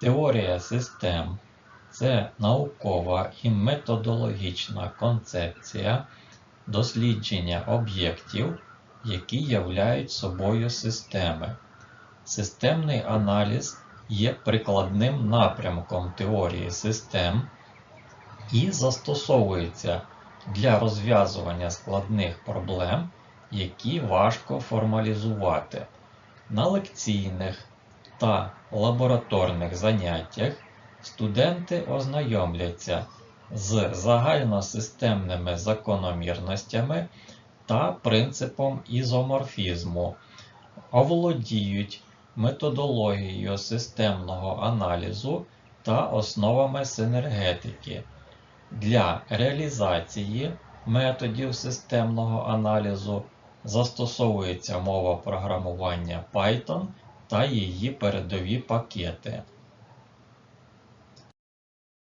Теорія систем це наукова і методологічна концепція дослідження об'єктів, які являють собою системи. Системний аналіз є прикладним напрямком теорії систем і застосовується для розв'язування складних проблем, які важко формалізувати. На лекційних та лабораторних заняттях студенти ознайомляться з загальносистемними закономірностями та принципом ізоморфізму, оволодіють методологією системного аналізу та основами синергетики. Для реалізації методів системного аналізу застосовується мова програмування Python та її передові пакети.